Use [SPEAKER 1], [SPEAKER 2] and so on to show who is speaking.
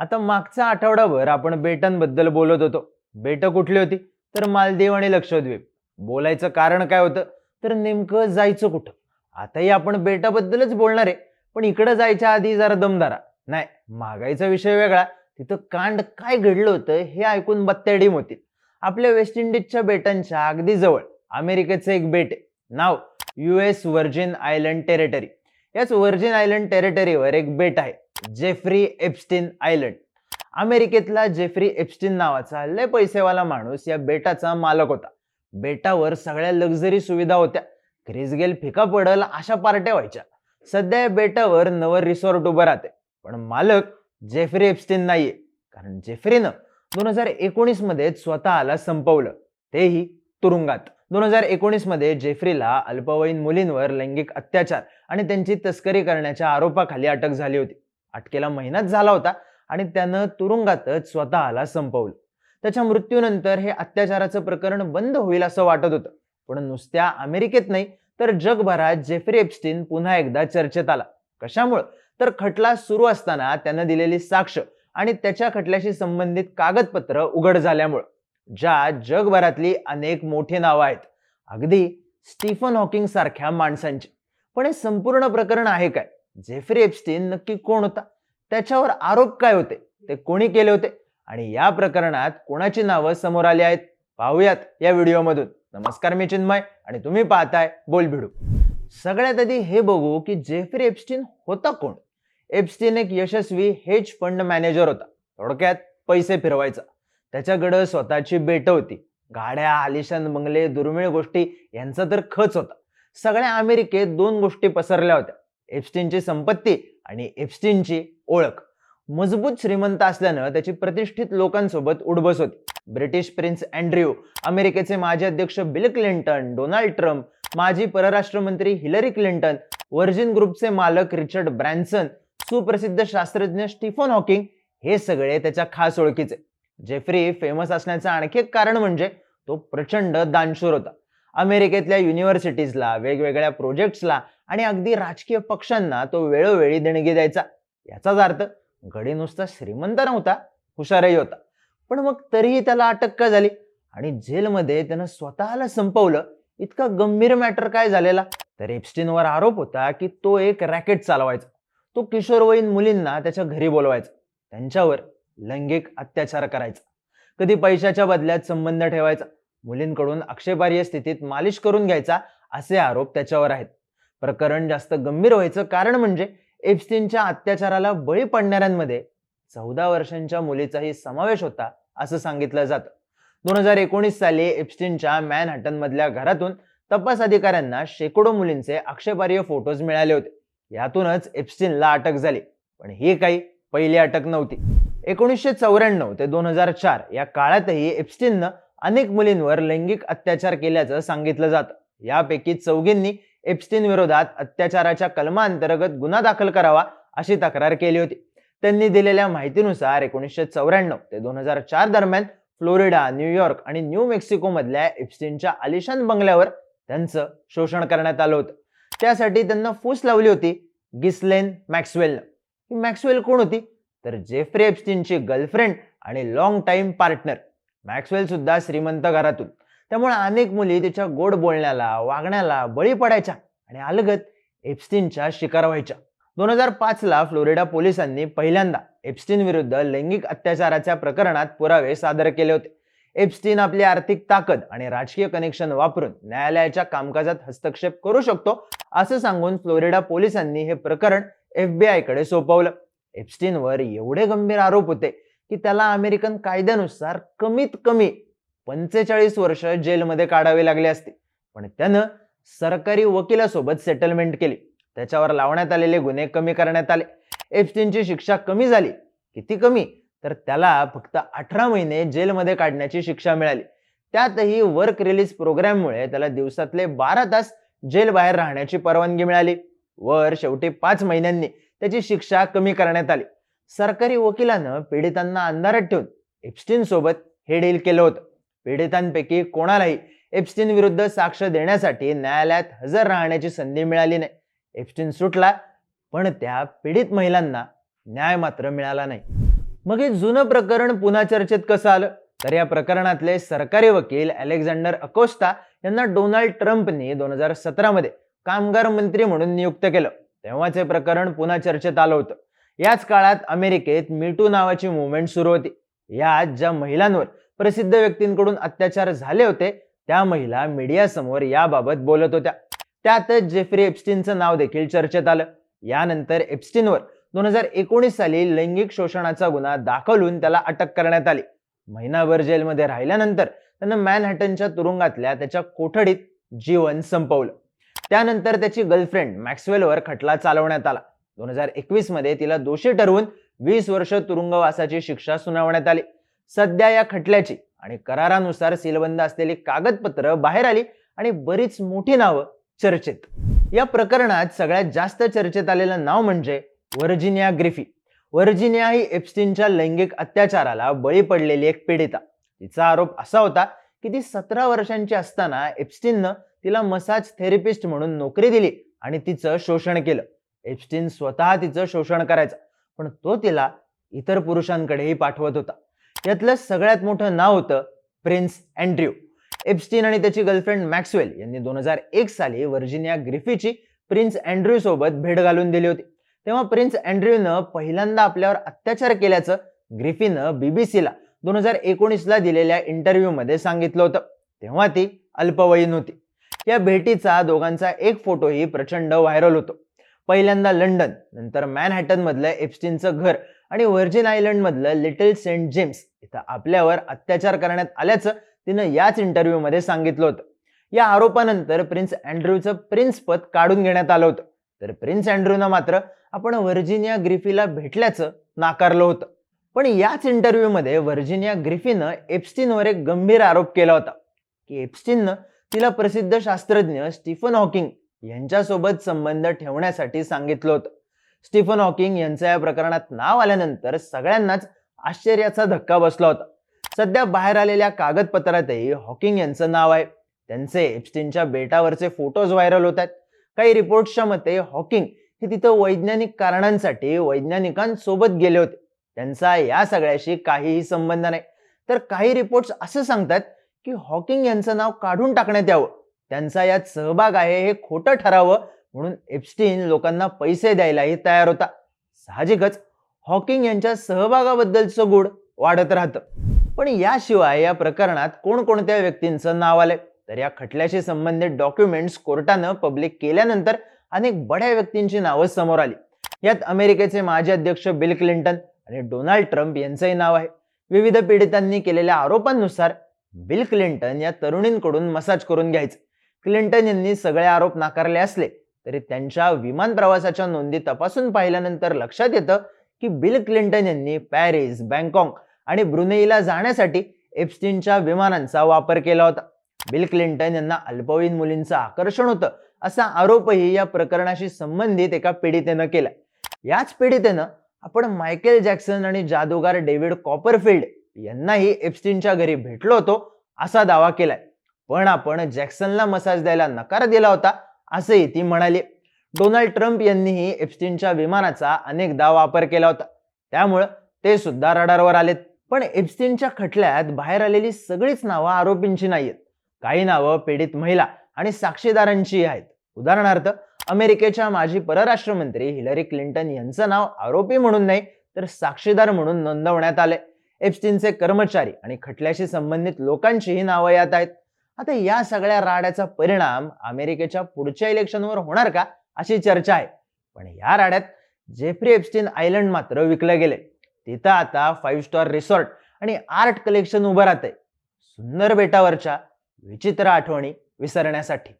[SPEAKER 1] आता मागचा आठवडाभर आपण बेटांबद्दल बोलत होतो. बेटं कुठली होती? तर मालदीव आणि लक्षद्वीप. बोलायचं कारण काय होतं? तर नेमकं जायचं कुठं? आताही आपण बेटाबद्दलच बोलणार आहे पण इकडं जायच्या आधी जरा दमदारा नाही मागायचा विषय वेगळा. तिथं कांड काय घडलं होतं हे ऐकून बत्त्याडीम होतील. आपल्या वेस्ट इंडिजच्या बेटांच्या अगदी जवळ अमेरिकेचं एक बेट आहे. नाव U S Virgin Island territory. याच व्हर्जिन आयलंड टेरिटरीवर एक बेट आहे. Jeffrey Epstein Island. अमेरिकेतला Jeffrey Epstein नावाचा लय पैसेवाला माणूस या बेटाचा मालक होता. बेटावर सगळ्या लक्झरी सुविधा होत्या. क्रिसगेल फिका पडल अशा पार्ट्या व्हायच्या. सध्या या बेटावर नवं रिसॉर्ट उभं राहते पण मालक जेफ्री एप्स्टिन नाहीये. कारण जेफ्रीनं दोन हजार एकोणीसमध्ये स्वतःला संपवलं. तेही तुरुंगात. दोन हजार एकोणीसमध्ये जेफ्रीला अल्पवयीन मुलींवर लैंगिक अत्याचार आणि त्यांची तस्करी करण्याच्या आरोपाखाली अटक झाली होती. अटकेला महिनाच झाला होता आणि त्यानं तुरुंगातच स्वतःला संपवलं. त्याच्या मृत्यूनंतर हे अत्याचाराचं प्रकरण बंद होईल असं वाटत होतं. पण नुसत्या अमेरिकेत नाही तर जगभरात जेफरी एप्स्टीन पुन्हा एकदा चर्चेत आला. कशामुळं? तर खटला सुरू असताना त्यानं दिलेली साक्ष आणि त्याच्या खटल्याशी संबंधित कागदपत्र उघड झाल्यामुळं ज्या जगभरातली अनेक मोठी नावं आहेत अगदी स्टीफन हॉकिंग सारख्या माणसांची. पण हे संपूर्ण प्रकरण आहे काय? जेफ्री एप्स्टीन नक्की कोण होता? त्याच्यावर आरोप काय होते? ते कोणी केले होते? आणि या प्रकरणात कोणाची नावं समोर आली आहेत? पाहूयात या व्हिडिओमधून. नमस्कार मी चिन्मय आणि तुम्ही पाहताय बोल भिडू सगळ्यात आधी हे बघू की जेफ्री एप्स्टीन होता कोण? एप्स्टीन एक यशस्वी हेज फंड मॅनेजर होता. थोडक्यात पैसे फिरवायचा. त्याच्याकडं स्वतःची बेट होती. गाड्या आलिशान बंगले दुर्मिळ गोष्टी यांचा तर खच होता. सगळ्या अमेरिकेत दोन गोष्टी पसरल्या होत्या. एप्स्टीनची संपत्ती आणि एप्स्टीनची ओळख. मजबूत श्रीमंत असल्यानं त्याची प्रतिष्ठित लोकांसोबत उडबस होती. ब्रिटिश प्रिन्स अँड्र्यू अमेरिकेचे माजी अध्यक्ष बिल क्लिंटन डोनाल्ड ट्रम्प माजी परराष्ट्र मंत्री हिलरी क्लिंटन व्हर्जिन ग्रुपचे मालक रिचर्ड ब्रॅन्सन सुप्रसिद्ध शास्त्रज्ञ स्टीफन हॉकिंग हे सगळे त्याच्या खास ओळखीचे. जेफ्री फेमस असण्याचं आणखी एक कारण म्हणजे तो प्रचंड दानशूर होता. अमेरिकेतल्या युनिव्हर्सिटीजला वेगवेगळ्या प्रोजेक्ट्सला आणि अगदी राजकीय पक्षांना तो वेळोवेळी देणगी द्यायचा. याचाच अर्थ गडी नुसता श्रीमंत नव्हता हुशारही होता. पण मग तरीही त्याला अटक का झाली? आणि जेलमध्ये त्यानं स्वतःला संपवलं इतका गंभीर मॅटर काय झालेला? तर एप्स्टीनवर आरोप होता की तो एक रॅकेट चालवायचा. तो किशोरवयीन मुलींना त्याच्या घरी बोलवायचा. त्यांच्यावर लैंगिक अत्याचार करायचा. कधी पैशाच्या बदल्यात संबंध ठेवायचा. मुलींकडून आक्षेपार्ह स्थितीत मालिश करून घ्यायचा असे आरोप त्याच्यावर आहेत. प्रकरण जास्त गंभीर व्हायचं कारण म्हणजे एप्स्टीनच्या अत्याचाराला बळी पडणाऱ्यांमध्ये चौदा वर्षांच्या मुलीचाही समावेश होता असं सांगितलं जातं. दोन हजार एकोणीस साली एप्स्टीनच्या मॅनहॅटन मधल्या घरातून तपास अधिकाऱ्यांना शेकडो मुलींचे आक्षेपार्ह फोटोज मिळाले होते. यातूनच एप्स्टीनला अटक झाली पण ही काही पहिली अटक नव्हती. एकोणीसशे चौऱ्याण्णव ते दोन हजार चार या काळातही एप्स्टीननं अनेक मुलींवर लैंगिक अत्याचार केल्याचं सांगितलं जातं. यापैकी चौघींनी एप्स्टीन विरोधात अत्याचाराच्या कलमाअंतर्गत गुन्हा दाखल करावा अशी तक्रार केली होती. त्यांनी दिलेल्या माहितीनुसार एकोणीसशे चौऱ्याण्णव ते दोन हजार चार दरम्यान फ्लोरिडा न्यूयॉर्क आणि न्यू मेक्सिको मधल्या एप्स्टीनच्या आलिशान बंगल्यावर त्यांचं शोषण करण्यात आलं होतं. त्यासाठी त्यांना फूस लावली होती गिस्लेन मॅक्सवेल ही मॅक्सवेल कोण होती? तर जेफ्री एप्स्टीनची गर्लफ्रेंड आणि लॉंग टाइम पार्टनर मॅक्सवेल सुद्धा श्रीमंत घरातून. त्यामुळे अनेक मुली त्याच्या गोड बोलण्याला वागण्याला बळी पडायच्या आणि अलगत एप्स्टीनच्या शिकार व्हायच्या. दोन हजार पाचला फ्लोरिडा पोलिसांनी पहिल्यांदा एप्स्टीन विरुद्ध लैंगिक अत्याचाराच्या प्रकरणात पुरावे सादर केले होते. एप्स्टीन आपली आर्थिक ताकद आणि राजकीय कनेक्शन वापरून न्यायालयाच्या कामकाजात हस्तक्षेप करू शकतो असं सांगून फ्लोरिडा पोलिसांनी हे प्रकरण एफबीआयकडे सोपवलं. एप्स्टीनवर एवढे गंभीर आरोप होते की त्याला अमेरिकन कायद्यानुसार कमीत कमी पंचेचाळीस वर्ष जेलमध्ये काढावे लागले असते. पण त्यानं सरकारी वकिलासोबत सेटलमेंट केली. त्याच्यावर लावण्यात आलेले गुन्हे कमी करण्यात आले. एप्स्टीनची शिक्षा कमी झाली. किती कमी? तर त्याला फक्त अठरा महिने जेलमध्ये काढण्याची शिक्षा मिळाली. त्यातही वर्क रिलीज प्रोग्राममुळे त्याला दिवसातले बारा तास जेल बाहेर राहण्याची परवानगी मिळाली. वर शेवटी पाच महिन्यांनी त्याची शिक्षा कमी करण्यात आली. सरकारी वकिलानं पीडितांना अंधारात ठेवून एप्स्टीन सोबत हे डील केलं होतं. पीडितांपैकी कोणालाही एप्स्टीन विरुद्ध साक्ष देण्यासाठी न्यायालयात हजर राहण्याची संधी मिळाली नाही. एप्स्टीन सुटला पण त्या पीडित महिलांना न्याय मात्र मिळाला नाही. मग हे जुनं प्रकरण पुन्हा चर्चेत कसं आलं? तर या प्रकरणातले सरकारी वकील अलेक्झांडर अकोस्ता यांना डोनाल्ड ट्रम्पनी दोन हजार सतरामध्ये कामगार मंत्री म्हणून नियुक्त केलं. तेव्हाचे प्रकरण पुन्हा चर्चेत आलं होतं. याच काळात अमेरिकेत मीटू नावाची मुवमेंट सुरू होती. यात ज्या महिलांवर प्रसिद्ध व्यक्तींकडून अत्याचार झाले होते. त्या महिला मीडियासमोर याबाबत बोलत होत्या. त्यातच जेफ्री एप्स्टीनचं नाव देखील चर्चेत आलं. यानंतर एप्स्टीनवर दोन हजार एकोणीस साली लैंगिक शोषणाचा गुन्हा दाखलून त्याला अटक करण्यात आली. महिनाभर जेलमध्ये राहिल्यानंतर त्यानं मॅनहॅटनच्या तुरुंगातल्या त्याच्या कोठडीत जीवन संपवलं. त्यानंतर त्याची गर्लफ्रेंड मॅक्सवेलवर खटला चालवण्यात आला. दोन हजार एकवीसमध्ये तिला दोषी ठरवून वीस वर्ष तुरुंगवासाची शिक्षा सुनावण्यात आली. सध्या या खटल्याची आणि करारानुसार सीलबंद असलेली कागदपत्र बाहेर आली आणि बरीच मोठी नावं चर्चेत. या प्रकरणात सगळ्यात जास्त चर्चेत आलेलं नाव म्हणजे व्हर्जिनिया ग्रिफी. व्हर्जिनिया ही एप्स्टीनच्या लैंगिक अत्याचाराला बळी पडलेली एक पीडिता. तिचा आरोप असा होता की ती सतरा वर्षांची असताना एप्स्टीननं तिला मसाज थेरपिस्ट म्हणून नोकरी दिली आणि तिचं शोषण केलं. एप्स्टीन स्वतः तिचं शोषण करायचा पण तो तिला इतर पुरुषांकडेही पाठवत होता. यातलं सगळ्यात मोठं नाव होतं प्रिन्स अँड्र्यू. एप्स्टीन आणि त्याची गर्लफ्रेंड मॅक्सवेल यांनी दोन हजार एक साली व्हर्जिनिया ग्रिफीची प्रिन्स अँड्र्यू सोबत भेट घालून दिली होती. तेव्हा प्रिन्स अँड्र्यूनं पहिल्यांदा आपल्यावर अत्याचार केल्याचं ग्रिफीनं बीबीसीला दोन हजार एकोणीसला दिलेल्या इंटरव्ह्यूमध्ये सांगितलं होतं. तेव्हा ती अल्पवयीन होती. या भेटीचा दोघांचा एक फोटोही प्रचंड व्हायरल होतो. पहिल्यांदा लंडन नंतर मॅनहॅटन मधलं एप्स्टीनचं घर आणि व्हर्जिन आयलंड मधलं लिटिल सेंट जेम्स इथं आपल्यावर अत्याचार करण्यात आल्याचं तिनं याच इंटरव्ह्यूमध्ये सांगितलं होतं. या आरोपानंतर प्रिन्स अँड्र्यूचं प्रिन्स पद काढून घेण्यात आलं होतं. तर प्रिन्स अँड्र्यूनं मात्र आपण व्हर्जिनिया ग्रिफीला भेटल्याचं नाकारलं होतं. पण याच इंटरव्ह्यूमध्ये व्हर्जिनिया ग्रिफीनं एप्स्टिनवर एक गंभीर आरोप केला होता. की एप्स्टिननं तिला प्रसिद्ध शास्त्रज्ञ स्टीफन हॉकिंग यांच्यासोबत संबंध ठेवण्यासाठी सांगितलं होतं. स्टीफन हॉकिंग यांचं या प्रकरणात नाव आल्यानंतर सगळ्यांनाच आश्चर्याचा धक्का बसला होता. सध्या बाहेर आलेल्या कागदपत्रातही हॉकिंग यांचं नाव आहे. त्यांचे एप्स्टीनच्या बेटावरचे फोटोज व्हायरल होत आहेत. काही रिपोर्ट्सच्या मते हॉकिंग हे तिथं वैज्ञानिक कारणांसाठी वैज्ञानिकांसोबत गेले होते. त्यांचा या सगळ्याशी काहीही संबंध नाही. तर काही रिपोर्ट्स असं सांगतात की हॉकिंग यांचं नाव काढून टाकण्यात यावं. त्यांचा यात सहभाग आहे हे खोटं ठरावं म्हणून एप्स्टीन लोकांना पैसे द्यायलाही तयार होता. साहजिकच हॉकिंग यांच्या सहभागाबद्दलचं गुढ वाढत राहतं. पण याशिवाय या प्रकरणात कोणकोणत्या व्यक्तींचं नाव आलंय? तर या खटल्याशी संबंधित डॉक्युमेंट्स कोर्टानं पब्लिक केल्यानंतर अनेक बड्या व्यक्तींची नावं समोर आली. यात अमेरिकेचे माजी अध्यक्ष बिल क्लिंटन आणि डोनाल्ड ट्रम्प यांचंही नाव आहे. विविध पीडितांनी केलेल्या आरोपांनुसार बिल क्लिंटन या तरुणींकडून मसाज करून घ्यायचे. क्लिंटन यांनी सगळे आरोप नाकारले असले तरी त्यांच्या विमान प्रवासाच्या नोंदी तपासून पाहिल्यानंतर लक्षात येतं की बिल क्लिंटन यांनी पॅरिस बँकॉक आणि ब्रुनेईला जाण्यासाठी एप्स्टीनच्या विमानांचा वापर केला होता. बिल क्लिंटन यांना अल्पवयीन मुलींचं आकर्षण होतं असा आरोपही या प्रकरणाशी संबंधित एका पीडितेनं केला याच पीडितेनं आपण मायकेल जॅक्सन आणि जादूगार डेव्हिड कॉपरफिल्ड यांनाही एप्स्टीनच्या घरी भेटलो होतो असा दावा केलाय. पण आपण जॅक्सनला मसाज द्यायला नकार दिला होता असंही ती म्हणाली डोनाल्ड ट्रम्प यांनीही एप्स्टीनच्या विमानाचा अनेकदा वापर केला होता. त्यामुळं ते सुद्धा रडारवर आलेत. पण एप्स्टीनच्या खटल्यात बाहेर आलेली सगळीच नावं आरोपींची नाहीयेत. काही नावं पीडित महिला आणि साक्षीदारांची आहेत. उदाहरणार्थ अमेरिकेच्या माजी परराष्ट्र मंत्री हिलरी क्लिंटन यांचं नाव आरोपी म्हणून नाही तर साक्षीदार म्हणून नोंदवण्यात आले एप्स्टीनचे कर्मचारी आणि खटल्याशी संबंधित लोकांचीही नावं यात आहेत. आता या सगळ्या राड्याचा परिणाम अमेरिकेच्या पुढच्या इलेक्शनवर होणार का अशी चर्चा आहे. पण या राड्यात जेफ्री एप्स्टीन आयलंड मात्र विकलं गेले. तिथं आता फाईव्ह स्टार रिसॉर्ट आणि आर्ट कलेक्शन उभं राहतंय. सुंदर बेटावरच्या विचित्र आठवणी विसरण्यासाठी.